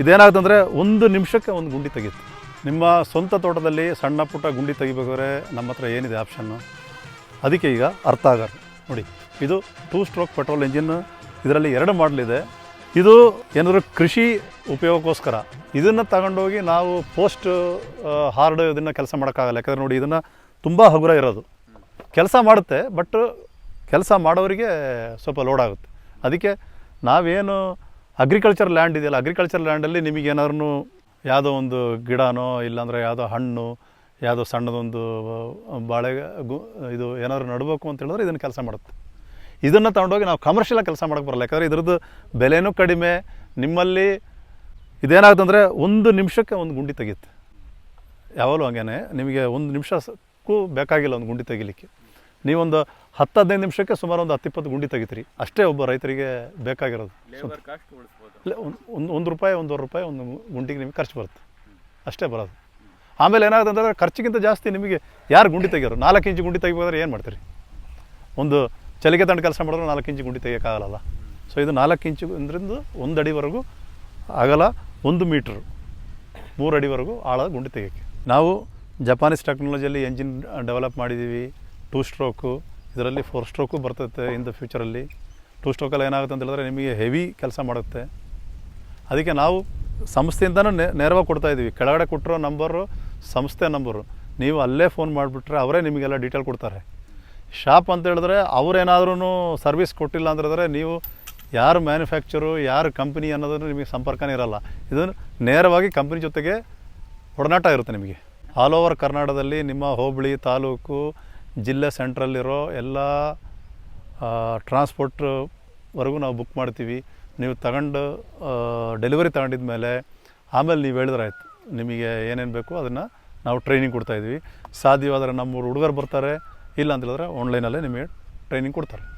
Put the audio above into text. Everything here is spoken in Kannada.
ಇದೇನಾಗುತ್ತಂದರೆ ಒಂದು ನಿಮಿಷಕ್ಕೆ ಒಂದು ಗುಂಡಿ ತೆಗೀತು. ನಿಮ್ಮ ಸ್ವಂತ ತೋಟದಲ್ಲಿ ಸಣ್ಣ ಪುಟ್ಟ ಗುಂಡಿ ತೆಗಿಬೇಕಾದ್ರೆ ನಮ್ಮ ಹತ್ರ ಏನಿದೆ ಆಪ್ಷನ್ನು ಅದಕ್ಕೆ ಈಗ ಅರ್ಥ ಆಗಲ್ಲ. ನೋಡಿ, ಇದು ಟೂ ಸ್ಟ್ರೋಕ್ ಪೆಟ್ರೋಲ್ ಇಂಜಿನ್ ಇದರಲ್ಲಿ ಎರಡು ಮಾಡಲಿದೆ ಇದು. ಏನಾದರೂ ಕೃಷಿ ಉಪಯೋಗಕ್ಕೋಸ್ಕರ, ಇದನ್ನು ತಗೊಂಡೋಗಿ ನಾವು ಪೋಸ್ಟ್ ಹಾರ್ಡ್ ಇದನ್ನು ಕೆಲಸ ಮಾಡೋಕ್ಕಾಗಲ್ಲ. ಯಾಕಂದರೆ ನೋಡಿ, ಇದನ್ನು ತುಂಬ ಹಗುರ ಇರೋದು. ಕೆಲಸ ಮಾಡುತ್ತೆ ಬಟ್ ಕೆಲಸ ಮಾಡೋರಿಗೆ ಸ್ವಲ್ಪ ಲೋಡ್ ಆಗುತ್ತೆ. ಅದಕ್ಕೆ ನಾವೇನು ಅಗ್ರಿಕಲ್ಚರ್ ಲ್ಯಾಂಡ್ ಇದೆಯಲ್ಲ ಅಗ್ರಿಕಲ್ಚರ್ ಲ್ಯಾಂಡಲ್ಲಿ ನಿಮಗೆ ಏನಾದ್ರು ಯಾವುದೋ ಒಂದು ಗಿಡನೋ, ಇಲ್ಲಾಂದರೆ ಯಾವುದೋ ಹಣ್ಣು, ಯಾವುದೋ ಸಣ್ಣದೊಂದು ಬಾಳೆ ಗು, ಇದು ಏನಾದ್ರು ನಡಬೇಕು ಅಂತ ಹೇಳಿದ್ರೆ ಇದನ್ನು ಕೆಲಸ ಮಾಡುತ್ತೆ. ಇದನ್ನು ತಗೊಂಡೋಗಿ ನಾವು ಕಮರ್ಷಿಯಲಾಗಿ ಕೆಲಸ ಮಾಡೋಕ್ಕೆ ಬರಲ್ಲ. ಯಾಕಂದರೆ ಇದ್ರದ್ದು ಬೆಲೆನೂ ಕಡಿಮೆ, ನಿಮ್ಮಲ್ಲಿ ಇದೇನಾಗುತ್ತಂದರೆ ಒಂದು ನಿಮಿಷಕ್ಕೆ ಒಂದು ಗುಂಡಿ ತೆಗೆಯುತ್ತೆ. ಯಾವಾಗಲೂ ಹಂಗೇನೆ, ನಿಮಗೆ ಒಂದು ನಿಮಿಷಕ್ಕೂ ಬೇಕಾಗಿಲ್ಲ ಒಂದು ಗುಂಡಿ ತೆಗಿಲಿಕ್ಕೆ. ನೀವೊಂದು ಹತ್ತು ಹದಿನೈದು ನಿಮಿಷಕ್ಕೆ ಸುಮಾರು ಒಂದು ಹತ್ತಿಪ್ಪತ್ತು ಗುಂಡಿ ತೆಗಿತೀರಿ. ಅಷ್ಟೇ ಒಬ್ಬ ರೈತರಿಗೆ ಬೇಕಾಗಿರೋದು. ಇಲ್ಲ ಒಂದು ಒಂದು ಒಂದು ರೂಪಾಯಿ ಒಂದೂವರೆ ರೂಪಾಯಿ ಒಂದು ಗುಂಡಿಗೆ ನಿಮಗೆ ಖರ್ಚು ಬರುತ್ತೆ. ಅಷ್ಟೇ ಬರೋದು. ಆಮೇಲೆ ಏನಾಗುತ್ತೆ ಅಂತಂದರೆ ಖರ್ಚಿಗಿಂತ ಜಾಸ್ತಿ ನಿಮಗೆ ಯಾರು ಗುಂಡಿ ತೆಗಿಯೋರು? ನಾಲ್ಕು ಇಂಚು ಗುಂಡಿ ತೆಗಿಬೇಕಾದ್ರೆ ಏನು ಮಾಡ್ತೀರಿ? ಒಂದು ಚಲಿಗೆ ತಂಡ ಕೆಲಸ ಮಾಡಿದ್ರೆ ನಾಲ್ಕು ಇಂಚು ಗುಂಡಿ ತೆಗಿಯೋಕ್ಕಾಗಲ್ಲ. ಸೊ ಇದು ನಾಲ್ಕು ಇಂಚು ಅಂದ್ರಿಂದ ಒಂದು ಅಡಿವರೆಗೂ ಆಗಲ್ಲ ಒಂದು ಮೀಟ್ರು. ಮೂರು ಅಡಿವರೆಗೂ ಆಳ ಗುಂಡಿ ತೆಗಿಯೋಕ್ಕೆ. ನಾವು ಜಪಾನೀಸ್ ಟೆಕ್ನಾಲಜಿಯಲ್ಲಿ ಎಂಜಿನ್ ಡೆವಲಪ್ ಮಾಡಿದ್ದೀವಿ. ಟೂ ಸ್ಟ್ರೋಕು ಇದರಲ್ಲಿ ಫೋರ್ ಸ್ಟ್ರೋಕು ಬರ್ತೈತೆ ಇನ್ ದ ಫ್ಯೂಚರಲ್ಲಿ ಟೂ ಸ್ಟ್ರೋಕಲ್ಲಿ ಏನಾಗುತ್ತೆ ಅಂತ ಹೇಳಿದ್ರೆ ನಿಮಗೆ ಹೆವಿ ಕೆಲಸ ಮಾಡುತ್ತೆ. ಅದಕ್ಕೆ ನಾವು ಸಂಸ್ಥೆಯಿಂದನೂ ನೆ ನೇರವಾಗಿ ಕೊಡ್ತಾ ಇದ್ದೀವಿ ಕೆಳಗಡೆ ಕೊಟ್ಟಿರೋ ನಂಬರು ಸಂಸ್ಥೆ ನಂಬರು ನೀವು ಅಲ್ಲೇ ಫೋನ್ ಮಾಡಿಬಿಟ್ರೆ ಅವರೇ ನಿಮಗೆಲ್ಲ ಡೀಟೇಲ್ ಕೊಡ್ತಾರೆ. ಶಾಪ್ ಅಂತ ಹೇಳಿದ್ರೆ ಅವ್ರೇನಾದ್ರೂ ಸರ್ವಿಸ್ ಕೊಟ್ಟಿಲ್ಲ ಹೇಳಿದ್ರೆ ನೀವು ಯಾರು ಮ್ಯಾನುಫ್ಯಾಕ್ಚರು ಯಾರು ಕಂಪ್ನಿ ಅನ್ನೋದನ್ನು ನಿಮಗೆ ಸಂಪರ್ಕನೇ ಇರಲ್ಲ. ಇದನ್ನು ನೇರವಾಗಿ ಕಂಪ್ನಿ ಜೊತೆಗೆ ಒಡನಾಟ ಇರುತ್ತೆ ನಿಮಗೆ. ಆಲ್ ಓವರ್ ಕರ್ನಾಟಕದಲ್ಲಿ ನಿಮ್ಮ ಹೋಬಳಿ ತಾಲೂಕು ಜಿಲ್ಲೆ ಸೆಂಟ್ರಲ್ಲಿರೋ ಎಲ್ಲ ಟ್ರಾನ್ಸ್ಪೋರ್ಟ್ವರೆಗೂ ನಾವು ಬುಕ್ ಮಾಡ್ತೀವಿ. ನೀವು ತಗೊಂಡು ಡೆಲಿವರಿ ತಗೊಂಡಿದ ಮೇಲೆ ಆಮೇಲೆ ನೀವು ಹೇಳಿದ್ರೆ ಆಯ್ತು. ನಿಮಗೆ ಏನೇನು ಬೇಕು ಅದನ್ನು ನಾವು ಟ್ರೈನಿಂಗ್ ಕೊಡ್ತಾಯಿದ್ವಿ ಸಾಧ್ಯವಾದರೆ ನಮ್ಮೂರು ಹುಡುಗರು ಬರ್ತಾರೆ, ಇಲ್ಲ ಅಂತೇಳಿದ್ರೆ ಆನ್ಲೈನಲ್ಲೇ ನಿಮಗೆ ಟ್ರೈನಿಂಗ್ ಕೊಡ್ತಾರೆ.